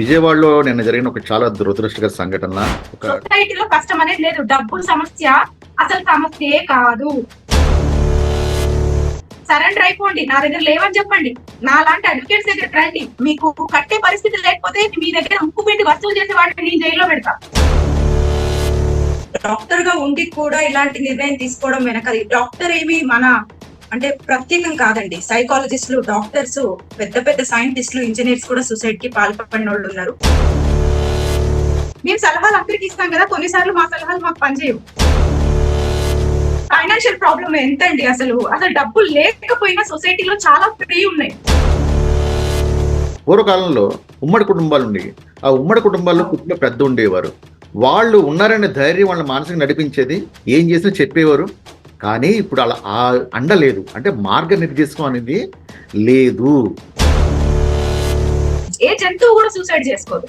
విజయవాడలో నిన్న జరిగిన ఒక చాలా దురదృష్టకర సంఘటన. ఒక సొసైటీలో కష్టం అనేది లేదు. డబ్బుల సమస్య అసలు సమస్యే కాదు. సరెండర్ అయిపోండి. నా దగ్గర లేవని చెప్పండి. నా లాంటి అడ్వకేట్స్ దగ్గర రండి. మీకు కట్టే పరిస్థితి లేకపోతే మీ దగ్గర ముక్కు పిండి వసూలు చేసే వాటిని నేను జైల్లో పెడతా. డాక్టర్గా ఉండి కూడా ఇలాంటి నిర్ణయం తీసుకోవడం వెనకది డాక్టర్ ఏమి మన అంటే ప్రత్యేకం కాదండి. సైకాలజిస్టులు డాక్టర్స్ పెద్ద పెద్ద సైంటిస్టులు ఇంజనీర్స్ కూడా సూసైడ్కి పాల్పడిన వాళ్ళు ఉన్నారు. మేము సలహాలు అందరికి ఇస్తాం కదా. కొన్నిసార్లు మా సలహాలు మాకు పనిచేయవు. ఫైనాన్షియల్ ప్రాబ్లం ఎంతండి అసలు? అసలు డబ్బులు లేకపోయినా సొసైటీలో చాలా ఫ్రీ ఉన్నాయి. పూర్వకాలంలో ఉమ్మడి కుటుంబాలు ఉండేవి. ఆ ఉమ్మడి కుటుంబాల్లో కుటుంబ పెద్ద ఉండేవారు. వాళ్ళు ఉన్నారనే ధైర్యం వాళ్ళ మానసిక నడిపించేది. ఏం చేసినా చెప్పేవారు. కానీ ఇప్పుడు అలా ఆ అండ లేదు. అంటే మార్గనిర్దేశం అనేది లేదు. ఏ జంతువు కూడా సూసైడ్ చేసుకోదు.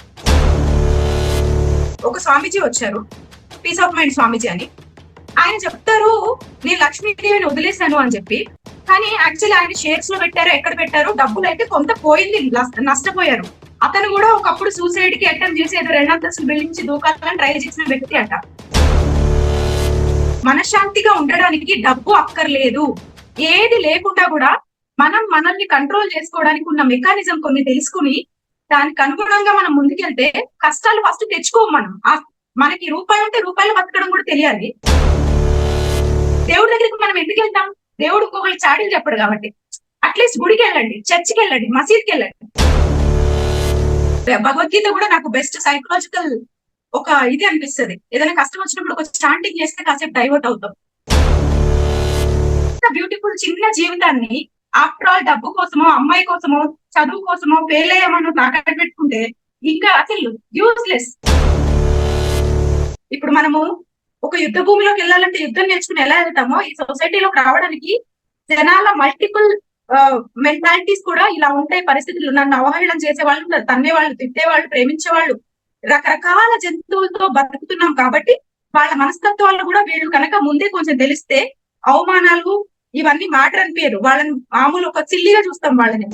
ఒక స్వామీజీ వచ్చారు. పీస్ ఆఫ్ మైండ్ స్వామీజీ అని. ఆయన చెప్తారు నేను లక్ష్మీదేవిని వదిలేశాను అని చెప్పి. కానీ యాక్చువల్లీ ఆయన షేర్స్లో పెట్టారు ఎక్కడ పెట్టారు? డబ్బులు అయితే కొంత పోయింది నష్టపోయారు. అతను కూడా ఒకప్పుడు సూసైడ్కి అటెంప్ట్ చేసి ఏదో బిల్డించి బిల్డింగ్ దూకాలని ట్రై చేసిన వ్యక్తి అట. మనశ్శాంతిగా ఉండడానికి డబ్బు అక్కర్లేదు. ఏది లేకుండా కూడా మనం మనల్ని కంట్రోల్ చేసుకోవడానికి ఉన్న మెకానిజం కొన్ని తెలుసుకుని దానికి అనుగుణంగా మనం ముందుకెళ్తే కష్టాలు ఫస్ట్ తెచ్చుకోము మనం. ఆ- మనకి రూపాయి ఉంటే రూపాయలు బతకడం కూడా తెలియాలి. దేవుడి దగ్గరికి మనం ఎందుకు వెళ్తాం? దేవుడు ఇంకొకరి చాడీలు చెప్పడు కాబట్టి. అట్లీస్ట్ గుడికి వెళ్ళండి చర్చికి వెళ్ళండి మసీద్కి వెళ్ళండి. భగవద్గీత కూడా నాకు బెస్ట్ సైకలాజికల్ ఒక ఇది అనిపిస్తుంది. ఏదైనా కష్టం వచ్చినప్పుడు ఒక చాంటింగ్ చేస్తే కాసేపు డైవర్ట్ అవుతాం. బ్యూటిఫుల్ చిన్న జీవితాన్ని ఆఫ్టర్ ఆల్ డబ్బు కోసమో అమ్మాయి కోసమో చదువు కోసమో ఫెయిల్ అయ్యామనో తాకట్టు పెట్టుకుంటే ఇంకా అసలు యూస్లెస్ ఇప్పుడు మనము ఒక యుద్ధ భూమిలోకి వెళ్ళాలంటే యుద్ధం నేర్చుకుని ఎలా వెళ్తామో ఈ సొసైటీలోకి రావడానికి జనాల మల్టిపుల్ మెంటాలిటీస్ కూడా ఇలా ఉంటాయి పరిస్థితులు. నన్ను అవహేళన చేసే వాళ్ళు తన్నే వాళ్ళు తిట్టే వాళ్ళు ప్రేమించే వాళ్ళు రకరకాల జంతువులతో బతుకుతున్నాం కాబట్టి వాళ్ళ మనస్తత్వాలు కూడా వీళ్ళు కనుక ముందే కొంచెం తెలిస్తే అవమానాలు ఇవన్నీ మాట పేరు వాళ్ళని మామూలు ఒక చిల్లిగా చూస్తాం వాళ్ళని.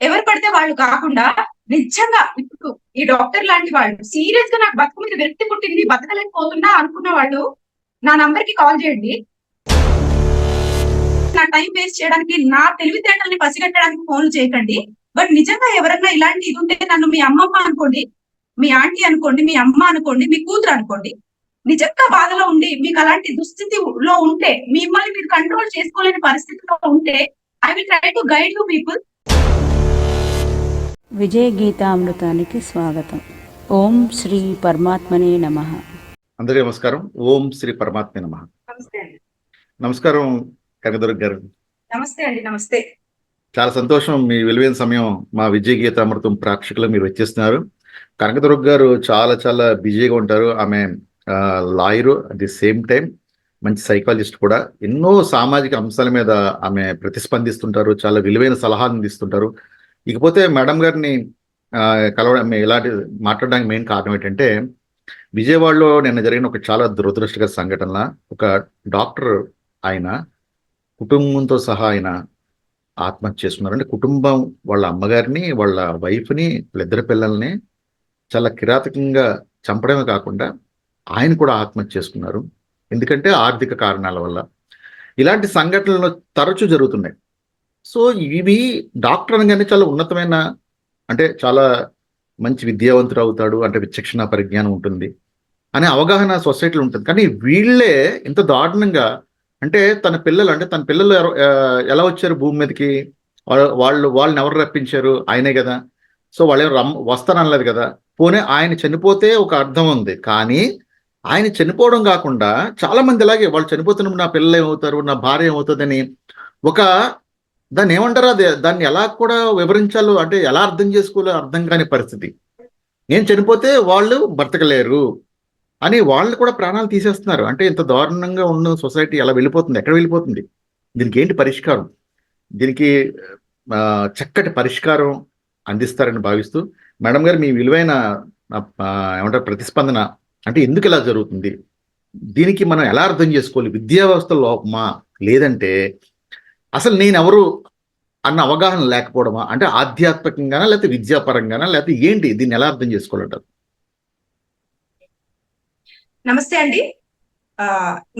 ఎవరు పడితే వాళ్ళు కాకుండా నిజంగా ఇప్పుడు ఈ డాక్టర్ లాంటి వాళ్ళు సీరియస్గా నాకు బతుకు మీద వ్యక్తి పుట్టింది బతకలేకపోతున్నా అనుకున్న వాళ్ళు నా నంబర్కి కాల్ చేయండి. నా టైం వేస్ట్ చేయడానికి నా తెలివితేటల్ని పసిగట్టడానికి ఫోన్లు చేయకండి. బట్ నిజంగా ఎవరన్నా ఇలాంటి ఇది ఉంటే నన్ను మీ అమ్మమ్మ అనుకోండి మీ ఆంటీ అనుకోండి మీ అమ్మ అనుకోండి మీ కూతురు అనుకోండి నిజంగా బాధలో ఉండి మీకు అలాంటి దుస్థితిలో ఉంటే మిమ్మల్ని మీరు కంట్రోల్ చేసుకోలేని పరిస్థితిలో ఉంటే I will try to guide you people విజయ గీతామృతానికి స్వాగతం. ఓం శ్రీ పరమాత్మనే నమ. అందరికీ నమస్కారం. ఓం శ్రీ పరమాత్మ నమ. నమస్కారం కనకదుర్గ గారు. నమస్తే అండి నమస్తే. చాలా సంతోషం మీ విలువైన సమయం మా విజయ గీతామృతం ప్రేక్షకులు మీరు వచ్చేస్తున్నారు. కనకదుర్గ గారు చాలా చాలా బిజీగా ఉంటారు. ఆమె lawyer at the same time మంచి సైకాలజిస్ట్ కూడా. ఎన్నో సామాజిక అంశాల మీద ఆమె ప్రతిస్పందిస్తుంటారు. చాలా విలువైన సలహాలు అందిస్తుంటారు. ఇకపోతే మేడం గారిని కలవడం ఇలాంటి మాట్లాడడానికి మెయిన్ కారణం ఏంటంటే విజయవాడలో నిన్న జరిగిన ఒక చాలా దురదృష్టకర సంఘటన ఒక డాక్టర్ ఆయన కుటుంబంతో సహా ఆయన ఆత్మహత్య చేసుకున్నారు. అంటే కుటుంబం వాళ్ళ అమ్మగారిని వాళ్ళ వైఫ్ని వాళ్ళిద్దరు పిల్లల్ని చాలా కిరాతకంగా చంపడమే కాకుండా ఆయన కూడా ఆత్మహత్య చేసుకున్నారు. ఎందుకంటే ఆర్థిక కారణాల వల్ల. ఇలాంటి సంఘటనలు తరచూ జరుగుతున్నాయి. సో ఇవి డాక్టర్ అనగానే చాలా ఉన్నతమైన అంటే చాలా మంచి విద్యావంతుడు అవుతాడు అంటే విచక్షణ పరిజ్ఞానం ఉంటుంది అనే అవగాహన సొసైటీలో ఉంటుంది. కానీ వీళ్ళే ఇంత దారుణంగా అంటే తన పిల్లలు అంటే తన పిల్లలు ఎవరు- ఎలా వచ్చారు భూమి మీదకి? వాళ్ళ- వాళ్ళు వాళ్ళని ఎవరు రప్పించారు? ఆయనే కదా. సో వాళ్ళు రమ్ వస్తాననలేదు కదా. పోనీ ఆయన చనిపోతే ఒక అర్థం ఉంది. కానీ ఆయన చనిపోవడం కాకుండా చాలా మంది ఇలాగే వాళ్ళు చనిపోతున్నప్పుడు నా పిల్లలు ఏమవుతారు? నా భార్య ఏమవుతుందని ఒక దాన్ని ఏమంటారు? అది దాన్ని ఎలా కూడా వివరించాలో అంటే ఎలా అర్థం చేసుకోవాలో అర్థం కాని పరిస్థితి. నేను చనిపోతే వాళ్ళు బ్రతకలేరు. అని వాళ్ళు కూడా ప్రాణాలు తీసేస్తున్నారు. అంటే ఇంత దారుణంగా ఉన్న సొసైటీ ఎలా వెళ్ళిపోతుంది. ఎక్కడ వెళ్ళిపోతుంది? దీనికి ఏంటి పరిష్కారం? దీనికి చక్కటి పరిష్కారం అందిస్తారని భావిస్తూ మేడం గారు మీ విలువైన ఏమంటారు ప్రతిస్పందన అంటే ఎందుకు ఇలా జరుగుతుంది? దీనికి మనం ఎలా అర్థం చేసుకోవాలి? విద్యా వ్యవస్థ లోపమా లేదంటే అసలు నేను ఎవరు అన్న అవగాహన లేకపోవడమా? అంటే ఆధ్యాత్మికంగానా లేకపోతే విద్యాపరంగానా లేకపోతే ఏంటి? దీన్ని ఎలా అర్థం చేసుకోవాలంటారు? నమస్తే అండి. ఆ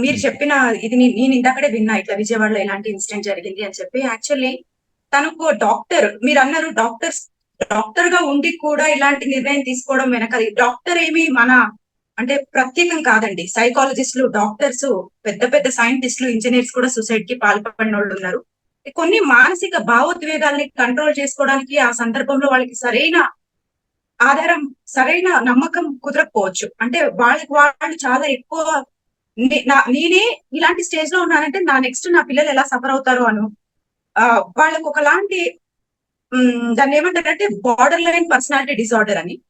మీరు చెప్పిన ఇది నేను ఇందాకడే విన్నా ఇట్లా విజయవాడలో ఇలాంటి ఇన్సిడెంట్ జరిగింది అని చెప్పి. యాక్చువల్లీ తనకు డాక్టర్ మీరు అన్నారు డాక్టర్స్ డాక్టర్గా ఉండి కూడా ఇలాంటి నిర్ణయం తీసుకోవడం వెనక డాక్టర్ ఏమి మన అంటే ప్రత్యేకం కాదండి. సైకాలజిస్టులు డాక్టర్స్ పెద్ద పెద్ద సైంటిస్టులు ఇంజనీర్స్ కూడా సూసైడ్కి పాల్పడిన వాళ్ళు ఉన్నారు. కొన్ని మానసిక భావోద్వేగాల్ని కంట్రోల్ చేసుకోవడానికి ఆ సందర్భంలో వాళ్ళకి సరైన ఆధారం సరైన నమ్మకం కుదరకపోవచ్చు. అంటే వాళ్ళకి వాళ్ళు చాలా ఎక్కువ నే- నా- నేనే ఇలాంటి స్టేజ్లో ఉన్నానంటే నా నెక్స్ట్ నా పిల్లలు ఎలా సఫర్ అవుతారు అను. ఆ, వాళ్ళకు ఒకలాంటి ఉమ్, దాన్ని ఏమంటారంటే బార్డర్ లైన్ పర్సనాలిటీ డిసార్డర్ అని.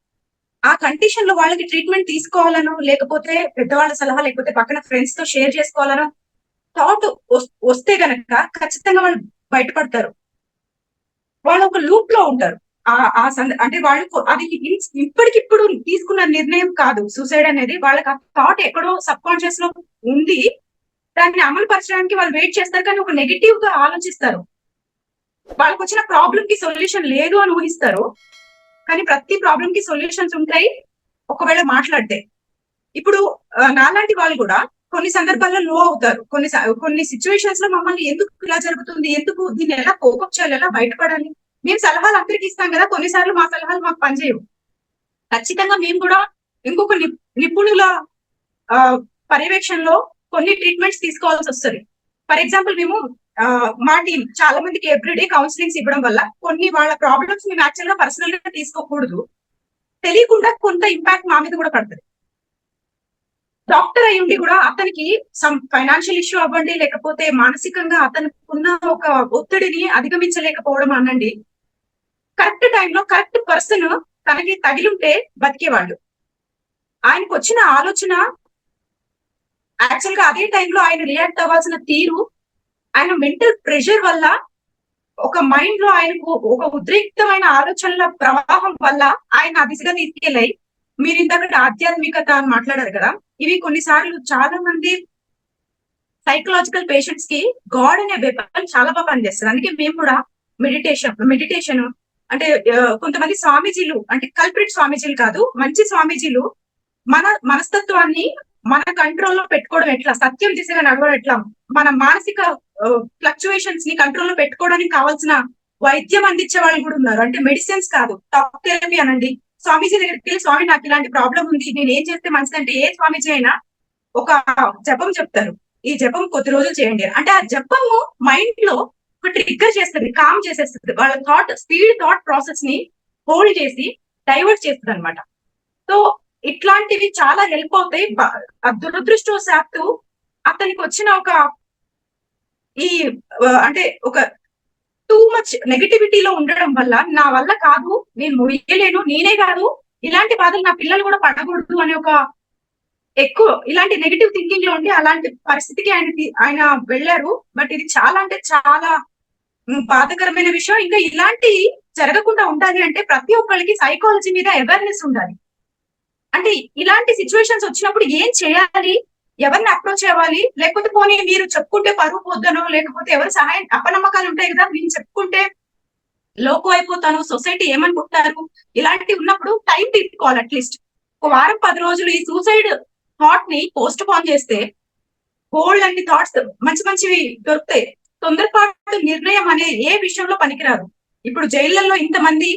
ఆ కండిషన్లో వాళ్ళకి ట్రీట్మెంట్ తీసుకోవాలనో లేకపోతే పెద్దవాళ్ళ సలహా లేకపోతే పక్కన ఫ్రెండ్స్తో షేర్ చేసుకోవాలనో థాట్ వస్తే గనక ఖచ్చితంగా వాళ్ళు బయటపడతారు. వాళ్ళు ఒక లూప్లో ఉంటారు. ఆ ఆ సంద అంటే వాళ్ళు అది ఇప్పటికిప్పుడు తీసుకున్న నిర్ణయం కాదు. సూసైడ్ అనేది వాళ్ళకి ఆ థాట్ ఎక్కడో సబ్ కాన్షియస్లో ఉంది. దాన్ని అమలు పరచడానికి వాళ్ళు వెయిట్ చేస్తారు కానీ ఒక నెగిటివ్గా ఆలోచిస్తారు. వాళ్ళకి వచ్చిన ప్రాబ్లం కి సొల్యూషన్ లేదు అని ఊహిస్తారు. కానీ ప్రతి ప్రాబ్లం కి సొల్యూషన్స్ ఉంటాయి. ఒకవేళ మాట్లాడితే. ఇప్పుడు నాలాంటి వాళ్ళు కూడా కొన్ని సందర్భాల్లో లో అవుతారు. కొన్ని కొన్ని సిచ్యువేషన్స్లో మమ్మల్ని ఎందుకు ఇలా జరుగుతుంది? ఎందుకు దీన్ని ఎలా కోపం చేయాలి? ఎలా బయటపడాలి? మేము సలహాలు అందరికి ఇస్తాం కదా కొన్నిసార్లు మా సలహాలు మాకు పనిచేయవు. ఖచ్చితంగా మేము కూడా ఇంకొక ని- నిపుణుల ఆ, పర్యవేక్షణలో కొన్ని ట్రీట్మెంట్స్ తీసుకోవాల్సి వస్తుంది. ఫర్ ఎగ్జాంపుల్ మేము మా టీం చాలా మందికి ఎవ్రీడే కౌన్సిలింగ్స్ ఇవ్వడం వల్ల కొన్ని వాళ్ళ ప్రాబ్లమ్స్ మేము యాక్చువల్గా పర్సనల్గా తీసుకోకూడదు. తెలియకుండా కొంత ఇంపాక్ట్ మా మీద కూడా పడుతుంది. డాక్టర్ అయి ఉండి కూడా అతనికి సమ్ ఫైనాన్షియల్ ఇష్యూ అవ్వండి లేకపోతే మానసికంగా అతనికి ఉన్న ఒక ఒత్తిడిని అధిగమించలేకపోవడం అనండి. కరెక్ట్ టైంలో కరెక్ట్ పర్సన్ తనకి తగిలింటే బతికేవాళ్ళు. ఆయనకు వచ్చిన ఆలోచన యాక్చువల్గా అదే టైంలో ఆయన రియాక్ట్ అవ్వాల్సిన తీరు ఆయన మెంటల్ ప్రెషర్ వల్ల ఒక మైండ్లో ఆయనకు ఒక ఉద్రిక్తమైన ఆలోచనల ప్రవాహం వల్ల ఆయన ఆ దిశగా తీసుకెళ్ళాయి. మీరు ఇంతకంటే ఆధ్యాత్మికత అని మాట్లాడారు కదా ఇవి కొన్నిసార్లు చాలా మంది సైకలాజికల్ పేషెంట్స్కి గాడ్ అనే వెపన్ చాలా బాగా పనిచేస్తుంది. అందుకే మేము కూడా మెడిటేషన్ మెడిటేషన్ అంటే కొంతమంది స్వామీజీలు అంటే కల్ప్రిట్ స్వామీజీలు కాదు మంచి స్వామీజీలు మన మనస్తత్వాన్ని మన కంట్రోల్లో పెట్టుకోవడం ఎట్లా? సత్యం దిశగా నడవడం ఎట్లా? మన మానసిక ఫ్లక్చువేషన్స్ని కంట్రోల్లో పెట్టుకోవడానికి కావాల్సిన వైద్యం అందించే వాళ్ళు కూడా ఉన్నారు. అంటే మెడిసిన్స్ కాదు టాక్ థెరపీ అనండి. స్వామీజీ దగ్గరికి వెళ్ళి స్వామి నాకు ఇలాంటి ప్రాబ్లం ఉంది. నేను ఏం చేస్తే మంచిదంటే ఏ స్వామీజీ అయినా ఒక జపం చెప్తారు. ఈ జపం కొద్ది రోజులు చేయండి అంటే ఆ జపము మైండ్లో ఒక ట్రిగ్గర్ చేస్తుంది కామ్ చేసేస్తుంది. వాళ్ళ థాట్ స్పీడ్ థాట్ ప్రాసెస్ని హోల్డ్ చేసి డైవర్ట్ చేస్తుంది అనమాట సో ఇట్లాంటివి చాలా హెల్ప్ అవుతాయి. దురదృష్టవశాత్తు అతనికి వచ్చిన ఒక ఈ అంటే ఒక టూ మచ్ నెగటివిటీలో ఉండడం వల్ల నా వల్ల కాదు నేను ముయ్యలేను నేనే కాదు ఇలాంటి బాధలు నా పిల్లలు కూడా పడకూడదు అనే ఒక ఎక్కువ ఇలాంటి నెగటివ్ థింకింగ్లో ఉండి అలాంటి పరిస్థితికి ఆయన ఆయన వెళ్ళారు. బట్ ఇది చాలా అంటే చాలా బాధకరమైన విషయం. ఇంకా ఇలాంటి జరగకుండా ఉండాలి అంటే ప్రతి ఒక్కరికి సైకాలజీ మీద అవేర్నెస్ ఉండాలి. అంటే ఇలాంటి సిచ్యువేషన్స్ వచ్చినప్పుడు ఏం చేయాలి? ఎవరిని అప్రోచ్ అవ్వాలి? లేకపోతే పోనీ మీరు చెప్పుకుంటే పరువు పోద్దనో లేకపోతే ఎవరు సహాయం అపనమ్మకాలు ఉంటాయి కదా నేను చెప్పుకుంటే లోకు అయిపోతాను సొసైటీ ఏమనుకుంటారు? ఇలాంటివి ఉన్నప్పుడు టైం తీసుకోవాలి అట్లీస్ట్ ఒక వారం పది రోజులు ఈ సూసైడ్ థాట్ని పోస్ట్ పోన్ చేస్తే గోల్డ్ అన్ని థాట్స్ మంచి మంచివి దొరుకుతాయి. తొందరపాటు నిర్ణయం అనే ఏ విషయంలో పనికిరాదు. ఇప్పుడు జైళ్ళలో ఇంతమంది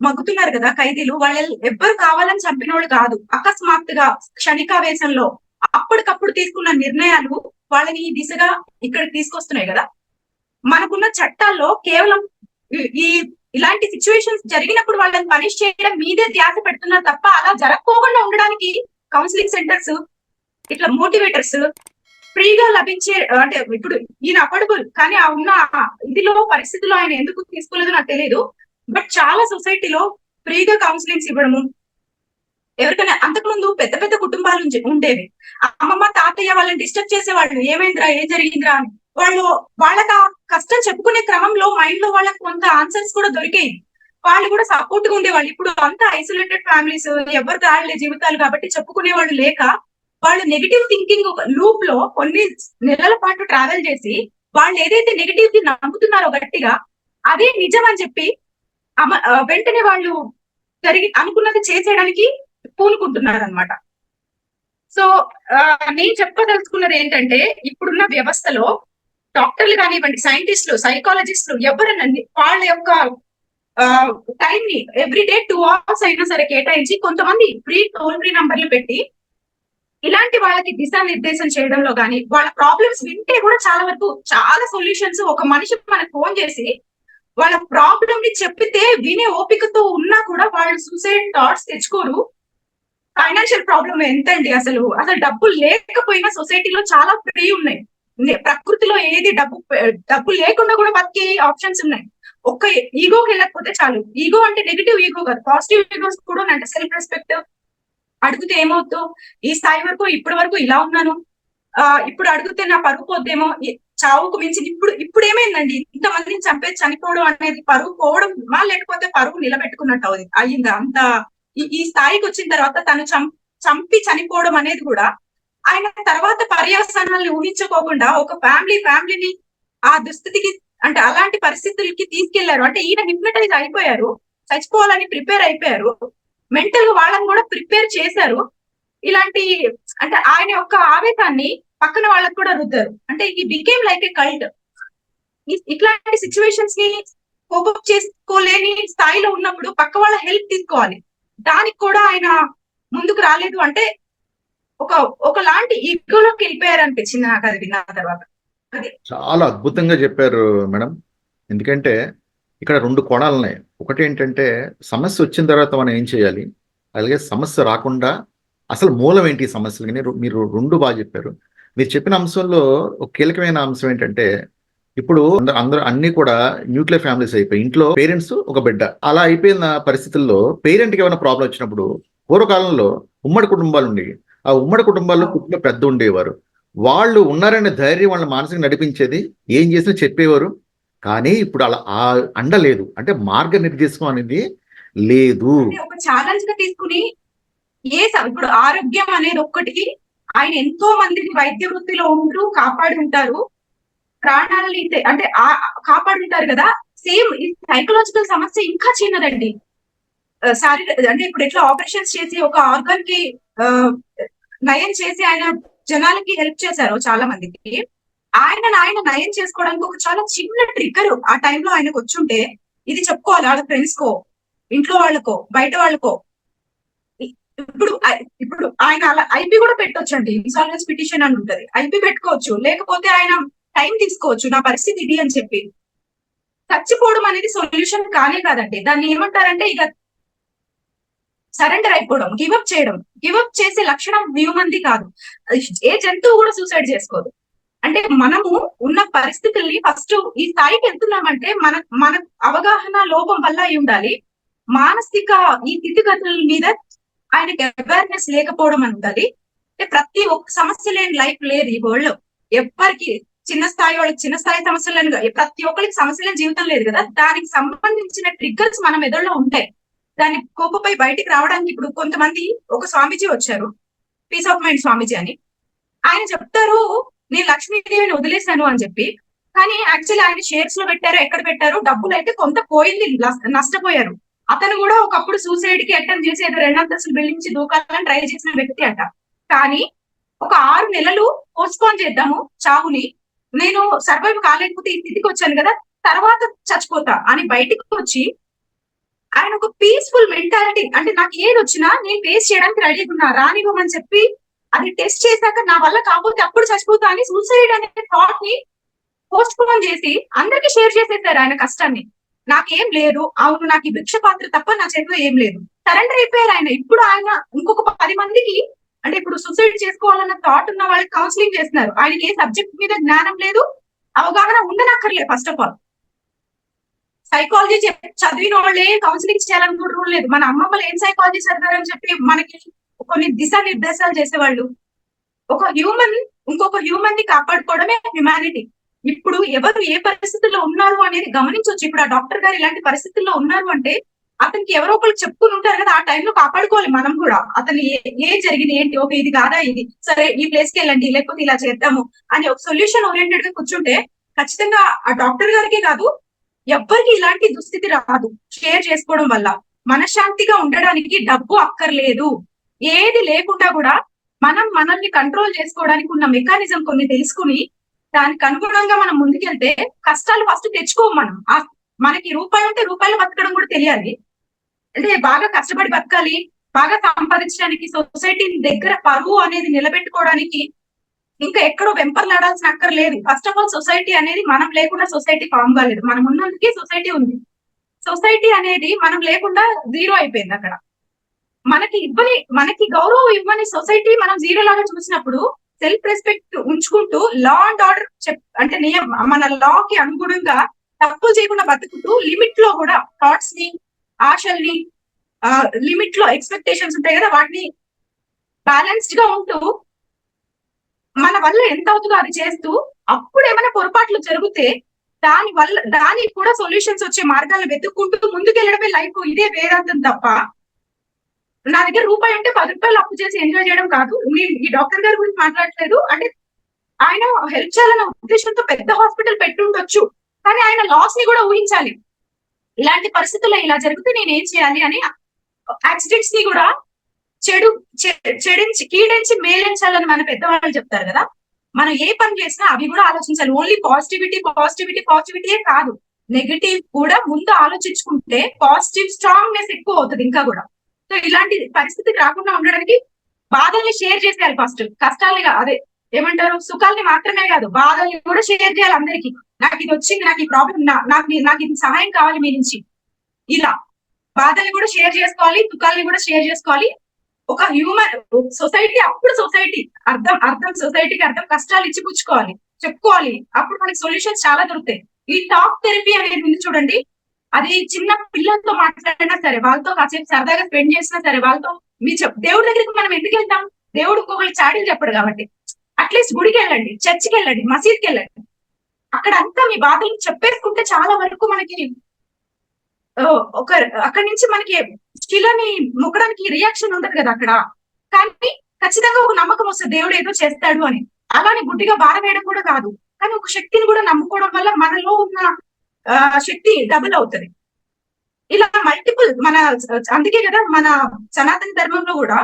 మగ్గుతున్నారు కదా ఖైదీలు వాళ్ళు ఎవ్వరు కావాలని చంపిన వాళ్ళు కాదు. అకస్మాత్తుగా క్షణికావేశంలో అప్పటికప్పుడు తీసుకున్న నిర్ణయాలు వాళ్ళని ఈ దిశగా ఇక్కడికి తీసుకొస్తున్నాయి కదా. మనకున్న చట్టాల్లో కేవలం ఈ- ఈ ఇలాంటి సిచ్యువేషన్స్ జరిగినప్పుడు వాళ్ళని పనిష్ చేయడం మీదే ధ్యాస పెడుతున్నారు తప్ప అలా జరగకోకుండా ఉండడానికి కౌన్సిలింగ్ సెంటర్స్ ఇట్లా మోటివేటర్స్ ఫ్రీగా లభించే అంటే ఇప్పుడు ఈయన అఫోర్డబుల్ కానీ ఆ ఉన్న ఇదిలో పరిస్థితిలో ఆయన ఎందుకు తీసుకోలేదో నాకు తెలియదు బట్ చాలా సొసైటీలో ఫ్రీగా కౌన్సిలింగ్స్ ఇవ్వడము ఎవరికైనా అంతకుముందు పెద్ద పెద్ద కుటుంబాలు ఉండేవి. అమ్మమ్మ తాతయ్య వాళ్ళని డిస్టర్బ్ చేసేవాళ్ళు ఏమైందిరా ఏం జరిగిందిరా అని. వాళ్ళు వాళ్ళకి ఆ కష్టం చెప్పుకునే క్రమంలో మైండ్లో వాళ్ళకి కొంత ఆన్సర్స్ కూడా దొరికేవి. వాళ్ళు కూడా సపోర్ట్గా ఉండేవాళ్ళు. ఇప్పుడు అంతా ఐసోలేటెడ్ ఫ్యామిలీస్ ఎవరు దాళ్ళే జీవితాలు కాబట్టి చెప్పుకునే వాళ్ళు లేక వాళ్ళు నెగిటివ్ థింకింగ్ లూప్లో కొన్ని నెలల పాటు ట్రావెల్ చేసి వాళ్ళు ఏదైతే నెగిటివ్కి నమ్ముతున్నారో గట్టిగా అదే నిజం అని చెప్పి వెంటనే వాళ్ళు జరిగి అనుకున్నది చేసేయడానికి పూనుకుంటున్నారు అనమాట సో ఆ, నేను చెప్పదలుచుకున్నది ఏంటంటే ఇప్పుడున్న వ్యవస్థలో డాక్టర్లు కానివ్వండి సైంటిస్టులు సైకాలజిస్టులు ఎవరైనా వాళ్ళ యొక్క టైం ని ఎవ్రీ డే టూ అవర్స్ అయినా సరే కేటాయించి కొంతమంది ఫ్రీ టోల్ ఫ్రీ నంబర్లు పెట్టి ఇలాంటి వాళ్ళకి దిశానిర్దేశం చేయడంలో కానీ వాళ్ళ ప్రాబ్లమ్స్ వింటే కూడా చాలా వరకు చాలా సొల్యూషన్స్ ఒక మనిషి మనకు ఫోన్ చేసి వాళ్ళ ప్రాబ్లమ్ని చెప్పితే వినే ఓపికతో ఉన్నా కూడా వాళ్ళు సూసైడ్ థాట్స్ తెచ్చుకోరు. ఫైనాన్షియల్ ప్రాబ్లం ఎంతండి అసలు? అసలు డబ్బులు లేకపోయినా సొసైటీలో చాలా ఫ్రీ ఉన్నాయి. ప్రకృతిలో ఏది డబ్బు డబ్బు లేకుండా కూడా బతికే ఆప్షన్స్ ఉన్నాయి. ఒక్క ఈగోకి వెళ్ళకపోతే చాలు. ఈగో అంటే నెగిటివ్ ఈగో కాదు. పాజిటివ్ ఈగోస్ కూడా అంటే సెల్ఫ్ రెస్పెక్ట్ అడిగితే ఏమవుతుందో ఈ స్థాయి వరకు ఇప్పటి వరకు ఇలా ఉన్నాను. ఆ ఇప్పుడు అడిగితే నా పరుగు పోద్దేమో? చావుకు మించి ఇప్పుడు ఇప్పుడు ఏమైందండి? ఇంతమందిని చంపే చనిపోవడం అనేది పరువు పోవడం లేకపోతే పరువు నిలబెట్టుకున్నట్టు అవుతుంది అయ్యిందా? అంత ఈ స్థాయికి వచ్చిన తర్వాత తను చంపి చనిపోవడం అనేది కూడా ఆయన తర్వాత పర్యవసానాలను ఊహించుకోకుండా ఒక ఫ్యామిలీ ఫ్యామిలీని ఆ దుస్థితికి అంటే అలాంటి పరిస్థితులకి తీసుకెళ్ళారు. అంటే ఈయన హిప్నటైజ్ అయిపోయారు. చచ్చిపోవాలని ప్రిపేర్ అయిపోయారు. మెంటల్గా వాళ్ళని కూడా ప్రిపేర్ చేశారు. ఇలాంటి అంటే ఆయన యొక్క ఆవేశాన్ని పక్కన వాళ్ళకి కూడా రుద్దారు. అంటే ఈ బికేమ్ లైక్ ఏ కల్ట్. ఇట్లాంటి సిచ్యువేషన్స్ని కోపప్ చేసుకోలేని స్థాయిలో ఉన్నప్పుడు పక్క వాళ్ళ హెల్ప్ తీసుకోవాలి. దానికి కూడా ఆయన ముందుకు రాలేదు అంటే ఒక ఒకలాంటి ఈగోలోకి వెళ్ళిపోయారు అనిపించింది నాకు అది విన్న తర్వాత. చాలా అద్భుతంగా చెప్పారు మేడం. ఎందుకంటే ఇక్కడ రెండు కోణాలు ఉన్నాయి. ఒకటి ఏంటంటే సమస్య వచ్చిన తర్వాత మనం ఏం చేయాలి? అలాగే సమస్య రాకుండా అసలు మూలం ఏంటి ఈ సమస్యలు? కానీ మీరు రెండు బాగా చెప్పారు. మీరు చెప్పిన అంశంలో ఒక కీలకమైన అంశం ఏంటంటే ఇప్పుడు అందరూ అన్ని కూడా న్యూక్లియర్ ఫ్యామిలీస్ అయిపోయి ఇంట్లో పేరెంట్స్ ఒక బిడ్డ. అలా అయిపోయిన పరిస్థితుల్లో పేరెంట్కి ఏమైనా ప్రాబ్లం వచ్చినప్పుడు పూర్వకాలంలో ఉమ్మడి కుటుంబాలు ఉండేవి. ఆ ఉమ్మడి కుటుంబాల్లో కుటుంబ పెద్ద ఉండేవారు. వాళ్ళు ఉన్నారనే ధైర్యం వాళ్ళ మానసిక నడిపించేది ఏం చేసినా చెప్పేవారు. కానీ ఇప్పుడు అలా ఆ అండ లేదు. అంటే మార్గనిర్దేశం అనేది లేదు. ఒక ఛాలెంజ్గా తీసుకుని ఏ ఇప్పుడు ఆరోగ్యం అనేది ఒక్కటికి ఆయన ఎంతో మందిని వైద్య వృత్తిలో ఉంటూ కాపాడి ఉంటారు. ప్రాణాలని అంటే కాపాడి ఉంటారు కదా. సేమ్ ఈ సైకలాజికల్ సమస్య ఇంకా చిన్నదండి. శారీరక అంటే ఇప్పుడు ఎట్లా ఆపరేషన్స్ చేసి ఒక ఆర్గాన్కి నయం చేసి ఆయన జనాలకి హెల్ప్ చేశారు చాలా మందికి. ఆయన ఆయన నయం చేసుకోవడానికి ఒక చాలా చిన్న ట్రిగ్గర్ ఆ టైంలో ఆయనకు వచ్చుంటే ఇది చెప్పుకోవాలి వాళ్ళ ఫ్రెండ్స్ కో ఇంట్లో వాళ్ళకో బయట వాళ్ళకో. ఇప్పుడు ఇప్పుడు ఆయన అలా ఐపీ కూడా పెట్టొచ్చండి. ఇన్సాల్వెన్స్ పిటిషన్ అని ఉంటది. ఐపీ పెట్టుకోవచ్చు. లేకపోతే ఆయన టైం తీసుకోవచ్చు. నా పరిస్థితి ఇది అని చెప్పి. చచ్చిపోవడం అనేది సొల్యూషన్ కానే కాదండి. దాన్ని ఏమంటారంటే ఇక సరెండర్ అయిపోవడం గివప్ చేయడం. గివప్ చేసే లక్షణం హ్యూమన్ది కాదు. ఏ జంతువు కూడా సూసైడ్ చేసుకోదు. అంటే మనము ఉన్న పరిస్థితుల్ని ఫస్ట్ ఈ స్థాయికి వెళ్తున్నామంటే మన మన అవగాహన లోపం వల్ల అయి ఉండాలి. మానసిక ఈ స్థితిగతుల మీద ఆయనకి అవేర్నెస్ లేకపోవడం అని ఉండాలి. అంటే ప్రతి ఒక్క సమస్య లేని లైఫ్ లేదు ఈ వరల్డ్లో. ఎవ్వరికి చిన్న స్థాయి వాళ్ళకి చిన్న స్థాయి సమస్యలు ప్రతి ఒక్కరికి సమస్య జీవితం లేదు కదా. దానికి సంబంధించిన ట్రిగ్గర్స్ మన మెదడులో ఉంటాయి దాని కోపపై బయటికి రావడానికి ఇప్పుడు కొంతమంది ఒక స్వామీజీ వచ్చారు. పీస్ ఆఫ్ మైండ్ స్వామీజీ అని. ఆయన చెప్తారు నేను లక్ష్మీదేవిని వదిలేశాను అని చెప్పి కానీ యాక్చువల్లీ ఆయన షేర్స్లో పెట్టారు ఎక్కడ పెట్టారు డబ్బులు అయితే కొంత పోయింది నష్టపోయారు. అతను కూడా ఒకప్పుడు సూసైడ్కి అటెంప్ట్ చేసి ఏదో రెండంతస్తులు బిల్డించి దూకాలని ట్రై చేసిన వ్యక్తి అంట. కానీ ఒక ఆరు నెలలు పోస్ట్పోన్ చేద్దాము చావుని. నేను సర్వైవ్ కాలేకపోతే ఈ స్థితికి వచ్చాను కదా తర్వాత చచ్చిపోతా అని బయటికి వచ్చి ఆయన ఒక పీస్ఫుల్ మెంటాలిటీ అంటే నాకు ఏది వచ్చినా నేను ఫేస్ చేయడానికి రెడీ ఉన్నా రానివ్వమని చెప్పి అది టెస్ట్ చేశాక నా వల్ల కాకపోతే అప్పుడు చచ్చిపోతా అని సూసైడ్ అనే థాట్ని పోస్ట్ పోన్ చేసి అందరికి షేర్ చేసేసారు ఆయన కష్టాన్ని. నాకేం లేదు. అవును నాకు ఈ భిక్ష పాత్ర తప్ప నా చేతిలో ఏం లేదు. సరెండర్ అయిపోయారు ఆయన. ఇప్పుడు ఆయన ఇంకొక పది మందికి అంటే ఇప్పుడు సూసైడ్ చేసుకోవాలన్న థాట్ ఉన్న వాళ్ళకి కౌన్సిలింగ్ చేస్తున్నారు. ఆయనకి ఏ సబ్జెక్ట్ మీద జ్ఞానం లేదు అవగాహన ఉండనక్కర్లేదు ఫస్ట్ ఆఫ్ ఆల్ సైకాలజీ చదివిన వాళ్ళే కౌన్సిలింగ్ చేయాలనుకున్న రూల్ లేదు. మన అమ్మమ్మలు ఏం సైకాలజీ చదివారని చెప్పి మనకి కొన్ని దిశానిర్దేశాలు చేసేవాళ్ళు. ఒక హ్యూమన్ ఇంకొక హ్యూమన్ని కాపాడుకోవడమే హ్యుమానిటీ ఇప్పుడు ఎవరు ఏ పరిస్థితుల్లో ఉన్నారు అనేది గమనించవచ్చు ఇప్పుడు ఆ డాక్టర్ గారు ఇలాంటి పరిస్థితుల్లో ఉన్నారు అంటే అతనికి ఎవరో ఒకరు చెప్పుకుని ఉంటారు కదా ఆ టైంలో కాపాడుకోవాలి మనం కూడా. అతను ఏ- ఏం జరిగింది ఏంటి ఓకే ఇది కాదా ఇది. సరే ఈ ప్లేస్కి వెళ్ళండి లేకపోతే ఇలా చేద్దాము అని ఒక సొల్యూషన్ ఓరియంటెడ్గా కూర్చుంటే ఖచ్చితంగా ఆ డాక్టర్ గారికే కాదు ఎవ్వరికి ఇలాంటి దుస్థితి రాదు. షేర్ చేసుకోవడం వల్ల. మనశ్శాంతిగా ఉండడానికి డబ్బు అక్కర్లేదు. ఏది లేకుండా కూడా మనం మనల్ని కంట్రోల్ చేసుకోవడానికి ఉన్న మెకానిజం కొన్ని తెలుసుకుని దానికి అనుగుణంగా మనం ముందుకెళ్తే కష్టాలు ఫస్ట్ తెచ్చుకోము మనం. ఆ- మనకి రూపాయి ఉంటే రూపాయలు బతకడం కూడా తెలియాలి. అంటే బాగా కష్టపడి బతకాలి బాగా సంపాదించడానికి సొసైటీ దగ్గర పరువు అనేది నిలబెట్టుకోవడానికి ఇంకా ఎక్కడో వెంపర్లాడాల్సిన అక్కర్లేదు. ఫస్ట్ ఆఫ్ ఆల్ సొసైటీ అనేది మనం లేకుండా సొసైటీ ఫామ్ కాలేదు. మనం ఉన్నందుకే సొసైటీ ఉంది. సొసైటీ అనేది మనం లేకుండా జీరో అయిపోయింది అక్కడ. మనకి ఇవ్వని మనకి గౌరవం ఇవ్వని సొసైటీ మనం జీరో లాగా చూసినప్పుడు సెల్ఫ్ రెస్పెక్ట్ ఉంచుకుంటూ లా అండ్ ఆర్డర్ చెప్ అంటే నియమ మన లా కి అనుగుణంగా తప్పులు చేయకుండా బతుకుతూ లిమిట్లో కూడా థాట్స్ని ఆశల్ని లిమిట్లో ఎక్స్పెక్టేషన్స్ ఉంటాయి కదా వాటిని బ్యాలెన్స్డ్గా ఉంటూ మన వల్ల ఎంత అవుతుందో అది చేస్తూ అప్పుడు ఏమైనా పొరపాట్లు జరిగితే దాని వల్ల దానికి కూడా సొల్యూషన్స్ వచ్చే మార్గాలను వెతుక్కుంటూ ముందుకెళ్ళడమే లైఫ్ ఇదే వేదాంతం తప్ప నా దగ్గర రూపాయి అంటే పది రూపాయలు అప్పు చేసి ఎంజాయ్ చేయడం కాదు. నేను ఈ డాక్టర్ గారి గురించి మాట్లాడట్లేదు. అంటే ఆయన హెల్ప్ చేయాలన్న ఉద్దేశంతో పెద్ద హాస్పిటల్ పెట్టుండొచ్చు. కానీ ఆయన లాస్ని కూడా ఊహించాలి. ఇలాంటి పరిస్థితుల్లో ఇలా జరిగితే నేను ఏం చేయాలి అని యాక్సిడెంట్స్ని కూడా చెడు చె- చెడించి కీడించి మేలించాలని మన పెద్దవాళ్ళు చెప్తారు కదా. మనం ఏ పని చేసినా అవి కూడా ఆలోచించాలి. ఓన్లీ పాజిటివిటీ పాజిటివిటీ పాజిటివిటీ కాదు. నెగటివ్ కూడా ముందు ఆలోచించుకుంటే పాజిటివ్ స్ట్రాంగ్నెస్ ఎక్కువ అవుతుంది ఇంకా కూడా. సో ఇలాంటి పరిస్థితికి రాకుండా ఉండడానికి బాధల్ని షేర్ చేసేయాలి ఫస్ట్ కష్టాలుగా అదే ఏమంటారు? సుఖాల్ని మాత్రమే కాదు బాధల్ని కూడా షేర్ చేయాలి అందరికి. నాకు ఇది వచ్చింది నాకు ఈ ప్రాబ్లం నాకు నాకు ఇది సహాయం కావాలి మీ నుంచి. ఇలా బాధల్ని కూడా షేర్ చేసుకోవాలి దుఃఖాలని కూడా షేర్ చేసుకోవాలి. ఒక హ్యూమన్ సొసైటీ అప్పుడు సొసైటీ అర్థం అర్థం సొసైటీకి అర్థం కష్టాలు ఇచ్చి పుచ్చుకోవాలి చెప్పుకోవాలి. అప్పుడు మనకి సొల్యూషన్స్ చాలా దొరుకుతాయి. ఈ టాక్ థెరపీ అనేది ఉంది చూడండి. అది చిన్న పిల్లలతో మాట్లాడినా సరే వాళ్ళతో కాసేపు సరదాగా స్పెండ్ చేసినా సరే వాళ్ళతో మీ చెప్ దేవుడి దగ్గరికి మనం ఎందుకు వెళ్తాం? దేవుడు ఒక్కొక్కరు చాడీలు చెప్పడు కాబట్టి. అట్లీస్ట్ గుడికి వెళ్ళండి చర్చికి వెళ్ళండి మసీద్కి వెళ్ళండి. అక్కడ అంతా మీ బాధలు చెప్పేసుకుంటే చాలా వరకు మనకి ఒక అక్కడి నుంచి మనకి శిలని మొక్కడానికి రియాక్షన్ ఉండదు కదా అక్కడ. కానీ ఖచ్చితంగా ఒక నమ్మకం వస్తుంది దేవుడు ఏదో చేస్తాడు అని. అలానే గుడ్డిగా బారవేయడం వేయడం కూడా కాదు. కానీ ఒక శక్తిని కూడా నమ్ముకోవడం వల్ల మనలో ఉన్న శక్తి డబుల్ అవుతుంది. ఇలా మల్టిపుల్ మన అందుకే కదా మన సనాతన ధర్మంలో కూడా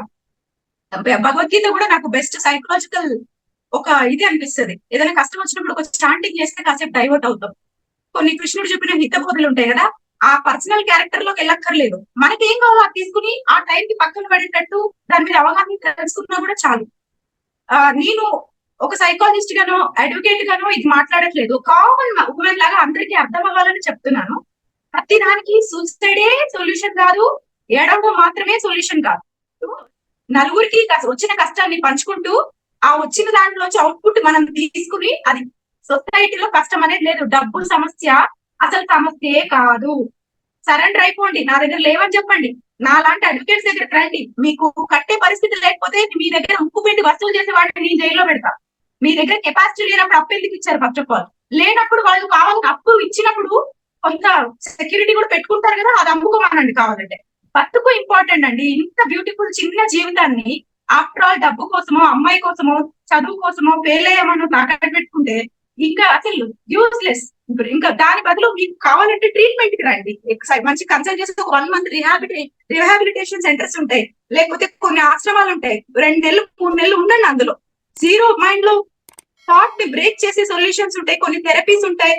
భగవద్గీత కూడా నాకు బెస్ట్ సైకలాజికల్ ఒక ఇది అనిపిస్తుంది. ఏదైనా కష్టం వచ్చినప్పుడు ఒక స్టాంటింగ్ చేస్తే కాసేపు డైవర్ట్ అవుతాం. కొన్ని కృష్ణుడు చెప్పిన హితబోధలు ఉంటాయి కదా ఆ పర్సనల్ క్యారెక్టర్లోకి వెళ్ళక్కర్లేదు. మనకి ఏం కావాలో అది తీసుకుని ఆ టైం కి పక్కన పడేటట్టు దాని మీద అవగాహన తెలుసుకున్నా కూడా చాలు. ఆ నేను ఒక సైకాలజిస్ట్ గానో అడ్వకేట్ గానో ఇది మాట్లాడట్లేదు. కామన్ ఉమెన్ లాగా అందరికీ అర్థం అవ్వాలని చెప్తున్నాను. ప్రతి దానికి సూసైడే సొల్యూషన్ కాదు ఏడవడం మాత్రమే సొల్యూషన్ కాదు. నలుగురికి వచ్చిన కష్టాన్ని పంచుకుంటూ ఆ వచ్చిన దాంట్లోంచి అవుట్పుట్ మనం తీసుకుని అది సొసైటీలో కష్టం అనేది లేదు. డబ్బు సమస్య అసలు సమస్యే కాదు. సరెండర్ అయిపోండి నా దగ్గర లేవని చెప్పండి. నా లాంటి అడ్వకేట్స్ దగ్గర రండి. మీకు కట్టే పరిస్థితి లేకపోతే మీ దగ్గర ఉప్పు పెట్టి వసూలు చేసే వాడిని నేను జైల్లో పెడతా. మీ దగ్గర కెపాసిటీ లేనప్పుడు అప్పు ఎందుకు ఇచ్చారు ఫస్ట్ ఆఫ్ ఆల్ లేనప్పుడు వాళ్ళు కావాలని అప్పు ఇచ్చినప్పుడు కొంత సెక్యూరిటీ కూడా పెట్టుకుంటారు కదా అది అమ్ముకోమనండి కావాలంటే. బతుకు ఇంపార్టెంట్ అండి. ఇంత బ్యూటిఫుల్ చిన్న జీవితాన్ని ఆఫ్టర్ ఆల్ డబ్బు కోసమో అమ్మాయి కోసమో చదువు కోసమో ఫెయిల్ అయ్యామనో తాకట్టు పెట్టుకుంటే ఇంకా అసలు యూస్లెస్ ఇంకా దాని బదులు మీకు కావాలంటే ట్రీట్మెంట్కి రండి. మంచి కన్సల్ట్ చేస్తే ఒక వన్ మంత్ రిహాబిటే రిహాబిలిటేషన్ సెంటర్స్ ఉంటాయి. లేకపోతే కొన్ని ఆశ్రమాలు ఉంటాయి. రెండు నెలలు మూడు నెలలు ఉండండి అందులో. జీరో మైండ్లో థాట్ని బ్రేక్ చేసే సొల్యూషన్స్ ఉంటాయి కొన్ని థెరపీస్ ఉంటాయి.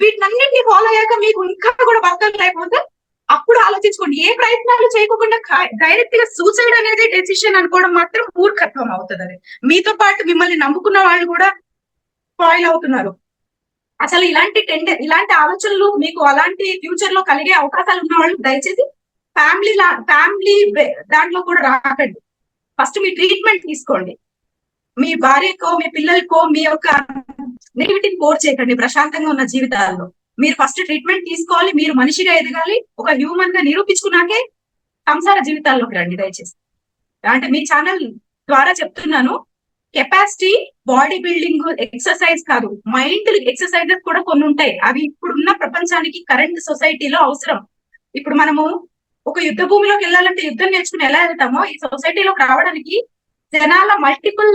వీటినన్నింటినీ ఫాలో అయ్యాక మీకు ఇంకా కూడా బతకలు లేకపోతే అప్పుడు ఆలోచించుకోండి. ఏ ప్రయత్నాలు చేయకుండా డైరెక్ట్గా సూసైడ్ అనేది డెసిషన్ అనుకోవడం మాత్రం మూర్ఖత్వం అవుతుంది అది మీతో పాటు మిమ్మల్ని నమ్ముకున్న వాళ్ళు కూడా స్పాయిల్ అవుతున్నారు. అసలు ఇలాంటి టెండర్ ఇలాంటి ఆలోచనలు మీకు అలాంటి ఫ్యూచర్లో కలిగే అవకాశాలు ఉన్న వాళ్ళు దయచేసి ఫ్యామిలీ ఫ్యామిలీ దాంట్లో కూడా రాకండి. ఫస్ట్ మీ ట్రీట్మెంట్ తీసుకోండి. మీ భార్యకో మీ పిల్లలకో మీ యొక్క నెగిటివిటీని కోర్ చేయకండి ప్రశాంతంగా ఉన్న జీవితాల్లో. మీరు ఫస్ట్ ట్రీట్మెంట్ తీసుకోవాలి మీరు మనిషిగా ఎదగాలి ఒక హ్యూమన్గా నిరూపించుకున్నాకే సంసార జీవితాల్లోకి రండి దయచేసి. అంటే మీ ఛానల్ ద్వారా చెప్తున్నాను కెపాసిటీ బాడీ బిల్డింగ్ ఎక్సర్సైజ్ కాదు మైండ్ ఎక్సర్సైజెస్ కూడా కొన్ని ఉంటాయి. అవి ఇప్పుడున్న ప్రపంచానికి కరెంట్ సొసైటీలో అవసరం. ఇప్పుడు మనము ఒక యుద్ధ భూమిలోకి వెళ్ళాలంటే యుద్ధం నేర్చుకుని ఎలా వెళ్తామో ఈ సొసైటీలోకి రావడానికి జనాల మల్టిపుల్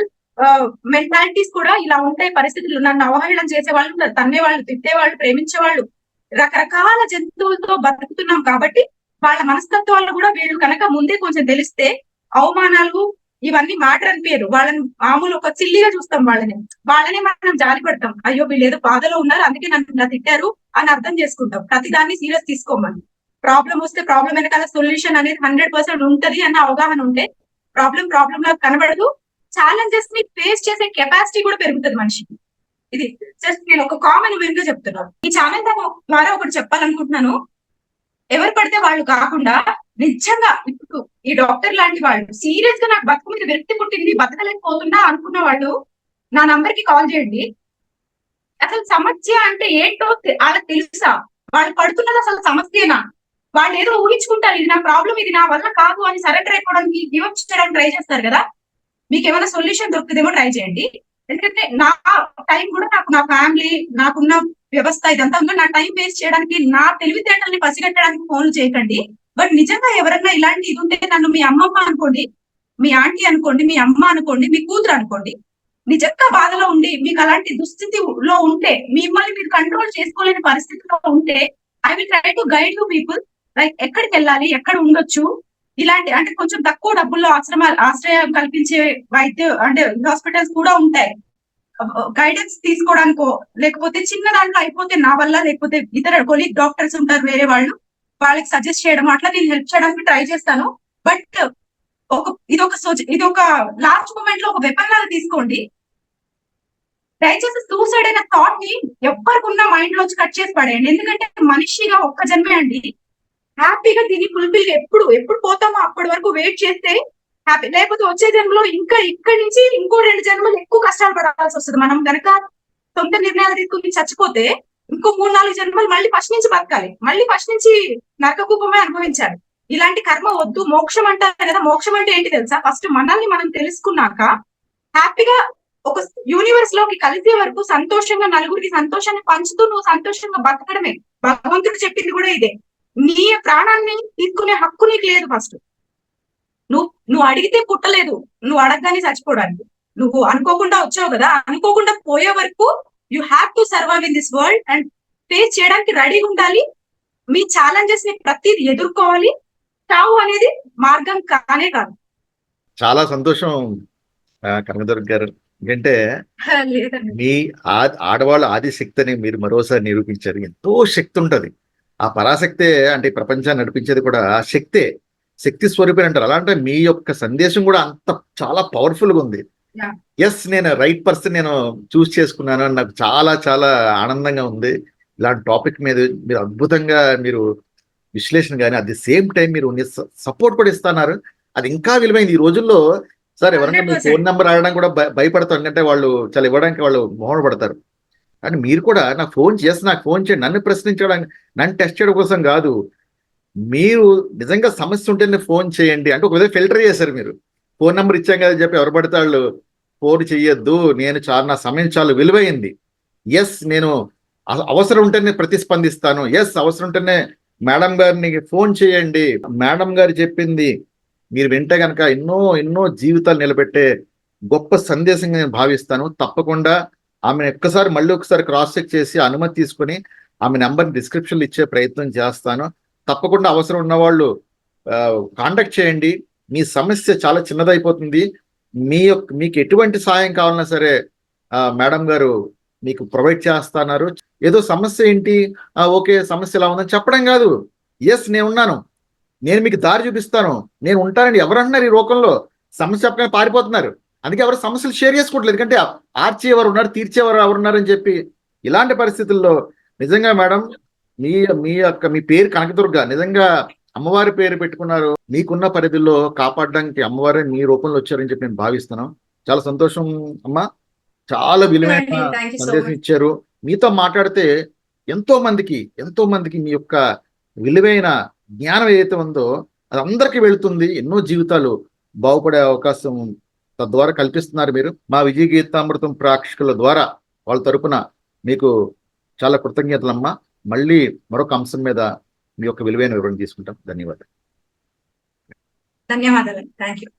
మెంటాలిటీస్ కూడా ఇలా ఉంటాయి పరిస్థితులు. నన్ను అవహేళన చేసే వాళ్ళు తన్నే వాళ్ళు తిట్టే వాళ్ళు ప్రేమించే వాళ్ళు. రకరకాల జంతువులతో బతుకుతున్నాం కాబట్టి వాళ్ళ మనస్తత్వాలు కూడా వీళ్ళు కనుక ముందే కొంచెం తెలిస్తే అవమానాలు ఇవన్నీ మాట అనిపించరు వాళ్ళని మామూలు ఒక చిల్లిగా చూస్తాం వాళ్ళని. వాళ్ళని మనం జాలి పడతాం. అయ్యో వీళ్ళు ఏదో బాధలో ఉన్నారు అందుకే నన్ను ఇలా తిట్టారు అని అర్థం చేసుకుంటాం. ప్రతి దాన్ని సీరియస్ తీసుకోమని. ప్రాబ్లం వస్తే ప్రాబ్లం వెనకాల సొల్యూషన్ అనేది హండ్రెడ్ పర్సెంట్ ఉంటది అన్న అవగాహన ఉంటే ప్రాబ్లం ప్రాబ్లం లాగా కనబడదు. ఛాలెంజెస్ని ఫేస్ చేసే కెపాసిటీ కూడా పెరుగుతుంది మనిషికి. ఇది జస్ట్ నేను ఒక కామన్ వేన్గా చెప్తున్నాను ఈ ఛానల్ ద్వారా ఒకటి చెప్పాలనుకుంటున్నాను. ఎవరు పడితే వాళ్ళు కాకుండా నిజంగా ఇప్పుడు ఈ డాక్టర్ లాంటి వాళ్ళు సీరియస్గా నాకు బతుకు మీద వ్యక్తి పుట్టింది బతకలేకపోతున్నా అనుకున్న వాళ్ళు నా నంబర్కి కాల్ చేయండి. అసలు సమస్య అంటే ఏంటో వాళ్ళకి తెలుసా? వాళ్ళు పడుతున్నది అసలు సమస్యనా? వాళ్ళు ఏదో ఊహించుకుంటారు ఇది నా ప్రాబ్లం ఇది నా వల్ల కాదు అని సరెండర్ అయిపోవడానికి గివప్ చేయడానికి ట్రై చేస్తారు కదా? మీకు ఏమైనా సొల్యూషన్ దొరుకుతుందేమో ట్రై చేయండి. ఎందుకంటే నా టైం కూడా నాకు నా ఫ్యామిలీ నాకున్న వ్యవస్థ ఇదంతా ఉందో నా టైం వేస్ట్ చేయడానికి నా తెలివితేటల్ని పసిగట్టడానికి ఫోన్లు చేయకండి. బట్ నిజంగా ఎవరైనా ఇలాంటి ఇది ఉంటే నన్ను మీ అమ్మమ్మ అనుకోండి మీ ఆంటీ అనుకోండి మీ అమ్మ అనుకోండి మీ కూతురు అనుకోండి నిజంగా బాధలో ఉండి మీకు అలాంటి దుస్థితిలో ఉంటే మిమ్మల్ని మీరు కంట్రోల్ చేసుకోలేని పరిస్థితిలో ఉంటే I will try to guide you people. Like ఎక్కడికి వెళ్ళాలి ఎక్కడ ఉండొచ్చు ఇలాంటి అంటే కొంచెం తక్కువ డబ్బుల్లో ఆశ్రమాలు ఆశ్రయం కల్పించే వైద్య అంటే హాస్పిటల్స్ కూడా ఉంటాయి. గైడెన్స్ తీసుకోవడానికో లేకపోతే చిన్న దాంట్లో అయిపోతే నా వల్ల లేకపోతే ఇతర కొలీగ్ డాక్టర్స్ ఉంటారు వేరే వాళ్ళు వాళ్ళకి సజెస్ట్ చేయడం అట్లా నేను హెల్ప్ చేయడానికి ట్రై చేస్తాను. బట్ ఒక ఇది ఒక ఇది ఒక లాస్ట్ మూమెంట్లో ఒక వెపన్ లాగా తీసుకోండి. దయచేసి సూసైడ్ అయిన థాట్ని ఎవ్వరికి ఉన్న మైండ్ లోంచి కట్ చేసి పడేయండి. ఎందుకంటే మనిషిగా ఒక్క జన్మే అండి. హ్యాపీగా దీన్ని ఫుల్ఫిల్ ఎప్పుడు ఎప్పుడు పోతామో అప్పటి వరకు వెయిట్ చేస్తే హ్యాపీ లేకపోతే వచ్చే జన్మలో ఇంకా ఇక్కడి నుంచి ఇంకో రెండు జన్మలు ఎక్కువ కష్టాలు పడాల్సి వస్తుంది. మనం కనుక సొంత నిర్ణయాలు తీసుకుని చచ్చిపోతే ఇంకో మూడు నాలుగు జన్మలు మళ్ళీ ఫస్ట్ నుంచి బతకాలి. మళ్ళీ ఫస్ట్ నుంచి నరకకూపమే అనుభవించాలి. ఇలాంటి కర్మ వద్దు. మోక్షం అంటారు కదా. మోక్షం అంటే ఏంటి తెలుసా? ఫస్ట్ మనల్ని మనం తెలుసుకున్నాక హ్యాపీగా ఒక యూనివర్స్లోకి కలిసే వరకు సంతోషంగా నలుగురికి సంతోషాన్ని పంచుతూ నువ్వు సంతోషంగా బతకడమే. భగవంతుడు చెప్పింది కూడా ఇదే. నీ ప్రాణాన్ని తీసుకునే హక్కు నీకు లేదు ఫస్ట్ నువ్వు నువ్వు అడిగితే పుట్టలేదు. నువ్వు అడగగానే చచ్చిపోవడానికి. నువ్వు అనుకోకుండా వచ్చావు కదా అనుకోకుండా పోయే వరకు you have to survive in this world and face చేయడానికి రెడీగా ఉండాలి. మీ ఛాలెంజెస్ని ప్రతిదీ ఎదుర్కోవాలి. చావు అనేది మార్గం కానే కాదు. చాలా సంతోషం కనకదుర్గ గారు. ఎందుకంటే లేదండి. మీ ఆడవాళ్ళ ఆదిశక్తి అని మీరు మరోసారి నిరూపించారు. ఎంతో శక్తి ఉంటది. ఆ పరాశక్తే అంటే ఈ ప్రపంచాన్ని నడిపించేది కూడా ఆ శక్తే. శక్తి స్వరూపి అంటారు. అలా అంటే మీ యొక్క సందేశం కూడా అంత చాలా పవర్ఫుల్గా ఉంది. ఎస్ నేను రైట్ పర్సన్ నేను చూస్ చేసుకున్నాను అని నాకు చాలా చాలా ఆనందంగా ఉంది. ఇలాంటి టాపిక్ మీద మీరు అద్భుతంగా మీరు విశ్లేషణ కానీ అట్ ది సేమ్ టైం మీరు సపోర్ట్ కూడా ఇస్తున్నారు. అది ఇంకా విలువైంది. ఈ రోజుల్లో సార్ ఎవరైనా మీ 100%. ఫోన్ నెంబర్ ఆడడం కూడా భయ- భయపడతారు. ఎందుకంటే వాళ్ళు చాలా ఇవ్వడానికి వాళ్ళు మొహం పడతారు. కానీ మీరు కూడా నాకు ఫోన్ చేసి నాకు ఫోన్ చేయండి. నన్ను ప్రశ్నించడానికి నన్ను టెస్ట్ చేయడం కోసం కాదు. మీరు నిజంగా సమస్య ఉంటేనే ఫోన్ చేయండి. అంటే ఒక ఫిల్టర్ చేశారు మీరు. ఫోన్ నెంబర్ ఇచ్చాం కదా చెప్పి ఎవరు పడితే వాళ్ళు ఫోన్ చెయ్యొద్దు నేను చాలా నా సమయం చాలా విలువైంది. ఎస్ నేను అ- అవసరం ఉంటేనే ప్రతిస్పందిస్తాను. ఎస్ అవసరం ఉంటేనే మేడం గారిని ఫోన్ చేయండి. మేడం గారు చెప్పింది మీరు వింటే కనుక ఎన్నో ఎన్నో జీవితాలు నిలబెట్టే గొప్ప సందేశంగా నేను భావిస్తాను. తప్పకుండా ఆమెను ఒక్కసారి మళ్ళీ ఒకసారి క్రాస్ చెక్ చేసి అనుమతి తీసుకొని ఆమె నెంబర్ డిస్క్రిప్షన్ ఇచ్చే ప్రయత్నం చేస్తాను. తప్పకుండా అవసరం ఉన్న వాళ్ళు కాంటాక్ట్ చేయండి. మీ సమస్య చాలా చిన్నదైపోతుంది. మీ యొక్క మీకు ఎటువంటి సాయం కావాలన్నా సరే మేడం గారు మీకు ప్రొవైడ్ చేస్తున్నారు. ఏదో సమస్య ఏంటి? ఓకే సమస్య ఇలా ఉందని చెప్పడం కాదు. ఎస్ నేను ఉన్నాను నేను మీకు దారి చూపిస్తాను. నేను ఉంటానండి ఎవరన్నారు ఈ లోకంలో? సమస్య చెప్పగానే పారిపోతున్నారు. అందుకే ఎవరు సమస్యలు షేర్ చేసుకోవట్లేదు. ఎందుకంటే ఆర్చేవారు ఉన్నారు తీర్చేవారు ఎవరు ఉన్నారని చెప్పి ఇలాంటి పరిస్థితుల్లో నిజంగా మేడం మీ మీ యొక్క మీ పేరు కనకదుర్గ నిజంగా అమ్మవారి పేరు పెట్టుకున్నారు. మీకున్న పరిధిలో కాపాడడానికి అమ్మవారే మీ రూపంలో వచ్చారని చెప్పి నేను భావిస్తున్నాను చాలా సంతోషం అమ్మా. చాలా విలువైన సందేశం. ఇచ్చారు. మీతో మాట్లాడితే ఎంతో మందికి ఎంతో మందికి మీ యొక్క విలువైన జ్ఞానం ఏదైతే ఉందో అది అందరికీ వెళుతుంది. ఎన్నో జీవితాలు బాగుపడే అవకాశం తద్వారా కల్పిస్తున్నారు మీరు. మా విజయ గీతామృతం ప్రేక్షకుల ద్వారా వాళ్ళ తరపున మీకు చాలా కృతజ్ఞతలమ్మా. మళ్ళీ మరొక అంశం మీద మీ యొక్క విలువైన వివరణ తీసుకుంటాం. ధన్యవాదాలు. ధన్యవాదాలు. Thank you